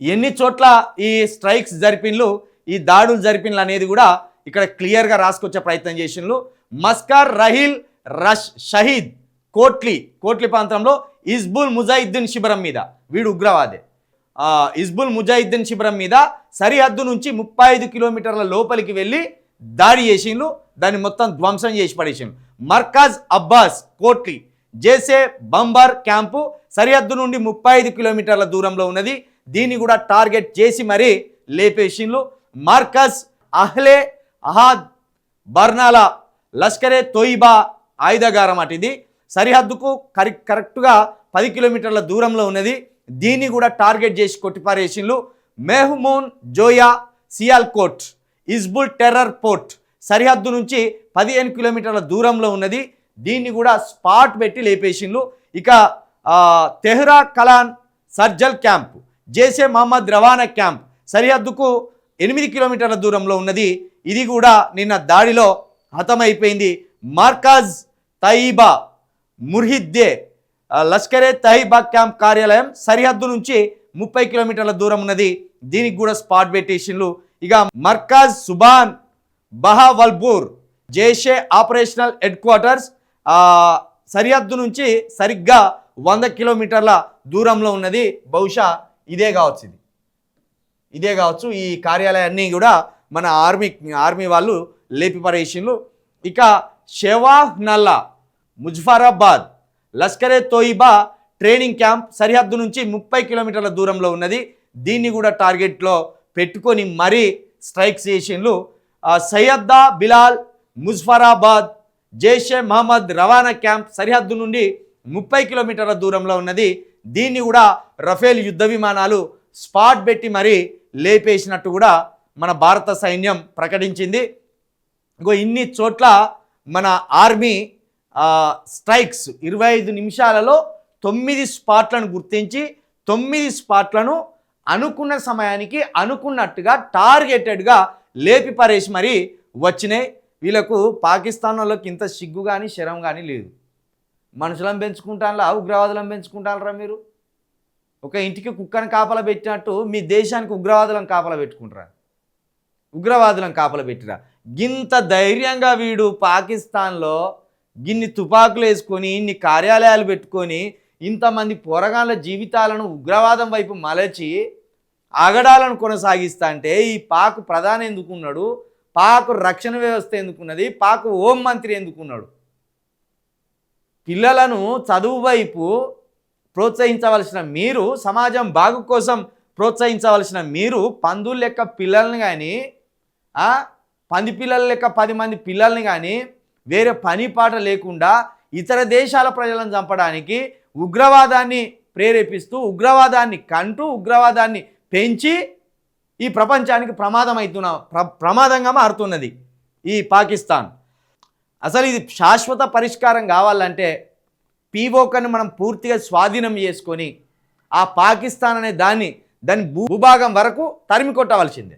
ఎన్ని చోట్ల ఈ స్ట్రైక్స్ జరిపిన్లు ఈ దాడులు జరిపిన్లు అనేది కూడా ఇక్కడ క్లియర్గా రాసుకొచ్చే ప్రయత్నం చేసిండ్రు మస్కర్ రహీల్ రష్ షహీద్ కోట్లీ కోట్లీ ప్రాంతంలో ఇజ్బుల్ ముజాయిద్దీన్ శిబిరం మీద వీడు ఉగ్రవాదే. ఇజ్బుల్ ముజాయిద్దీన్ శిబిరం మీద సరిహద్దు నుంచి ముప్పై ఐదు కిలోమీటర్ల లోపలికి వెళ్ళి దాడి చేసిండ్రు దాన్ని మొత్తం ధ్వంసం చేసి పడేసిండ్రు మర్కజ్ అబ్బాస్ కోట్లీ జేసే బంబర్ క్యాంపు సరిహద్దు నుండి ముప్పై ఐదు కిలోమీటర్ల దూరంలో ఉన్నది. దీన్ని కూడా టార్గెట్ చేసి మరీ లేపేసిండ్రు మార్కస్ అహ్లే అహాద్ బర్నాల లష్కరే తోయిబా ఆయుధగారం అటు సరిహద్దుకు కరి కరెక్ట్గా పది కిలోమీటర్ల దూరంలో ఉన్నది. దీన్ని కూడా టార్గెట్ చేసి కొట్టిపారేసిండ్రు మెహ్మూన్ జోయా సియాల్కోట్ ఇజ్బుల్ టెర్రర్ పోర్ట్ సరిహద్దు నుంచి పదిహేను కిలోమీటర్ల దూరంలో ఉన్నది. దీన్ని కూడా స్పాట్ పెట్టి లేపేసిండ్రు ఇక తెహ్రా కలాన్ సర్జల్ క్యాంప్ జేసే మహమ్మద్ రవాణా క్యాంప్ సరిహద్దుకు ఎనిమిది కిలోమీటర్ల దూరంలో ఉన్నది. ఇది కూడా నిన్న దాడిలో హతమైపోయింది. మార్కాజ్ తయీబా ముర్హిద్దే లష్కరే తహీబా క్యాంప్ కార్యాలయం సరిహద్దు నుంచి ముప్పై కిలోమీటర్ల దూరం ఉన్నది. దీనికి కూడా స్పాట్ పెట్టేషన్లు ఇక Markaz Subhan Bahawalpur Jaish operational headquarters సరిహద్దు నుంచి సరిగ్గా వంద కిలోమీటర్ల దూరంలో ఉన్నది. బహుశా ఇదే కావచ్చు ఇది. ఇదే కావచ్చు ఈ కార్యాలయాన్ని కూడా మన ఆర్మీ ఆర్మీ వాళ్ళు లేపిపరేసిండ్రు ఇక షెవాహ్ నల్లా ముజఫరాబాద్ లష్కరే తోయిబా ట్రైనింగ్ క్యాంప్ సరిహద్దు నుంచి ముప్పై కిలోమీటర్ల దూరంలో ఉన్నది. దీన్ని కూడా టార్గెట్లో పెట్టుకొని మరీ స్ట్రైక్ చేసిండ్రు. సయ్యద్దా బిలాల్ ముజఫరాబాద్ జైషే మహమ్మద్ రవాణా క్యాంప్ సరిహద్దు నుండి ముప్పై కిలోమీటర్ల దూరంలో ఉన్నది. దీన్ని కూడా రఫేల్ యుద్ధ విమానాలు స్పాట్ పెట్టి మరీ లేపేసినట్టు కూడా మన భారత సైన్యం ప్రకటించింది. ఇంకో ఇన్ని చోట్ల మన ఆర్మీ స్ట్రైక్స్ ఇరవై ఐదు నిమిషాలలో తొమ్మిది స్పాట్లను గుర్తించి తొమ్మిది స్పాట్లను అనుకున్న సమయానికి అనుకున్నట్టుగా టార్గెటెడ్గా లేపి పరేసి మరీ వచ్చినాయి. వీళ్ళకు పాకిస్తాన్ వాళ్ళకి ఇంత సిగ్గు కానీ శరం కానీ లేదు. మనుషులను పెంచుకుంటానులా ఉగ్రవాదులను పెంచుకుంటారా మీరు? ఒక ఇంటికి కుక్కను కాపల పెట్టినట్టు మీ దేశానికి ఉగ్రవాదులను కాపల పెట్టుకుంటారా? ఉగ్రవాదులను కాపల పెట్టిరా? గింత ధైర్యంగా వీడు పాకిస్తాన్లో గిన్ని తుపాకులు వేసుకొని ఇన్ని కార్యాలయాలు పెట్టుకొని ఇంతమంది పోరగాళ్ళ జీవితాలను ఉగ్రవాదం వైపు మలచి ఆగడాలను కొనసాగిస్తా అంటే ఈ పాకు ప్రధాని ఎందుకున్నాడు? పాకు రక్షణ వ్యవస్థ ఎందుకున్నది? పాకు హోం మంత్రి ఎందుకున్నాడు? పిల్లలను చదువు వైపు ప్రోత్సహించవలసిన మీరు సమాజం బాగు కోసం ప్రోత్సహించవలసిన మీరు పందులు లెక్క పిల్లల్ని కానీ పంది పిల్లల లెక్క పది మంది పిల్లల్ని కానీ వేరే పని పాట లేకుండా ఇతర దేశాల ప్రజలను చంపడానికి ఉగ్రవాదాన్ని ప్రేరేపిస్తూ ఉగ్రవాదాన్ని కంటూ ఉగ్రవాదాన్ని పెంచి ఈ ప్రపంచానికి ప్రమాదం అవుతున్న ప్ర ప్రమాదంగా మారుతున్నది ఈ పాకిస్తాన్. అసలు ఇది శాశ్వత పరిష్కారం కావాలంటే పీఓకను మనం పూర్తిగా స్వాధీనం చేసుకొని ఆ పాకిస్తాన్ అనే దాన్ని దాని భూభాగం వరకు తరిమి కొట్టవలసిందే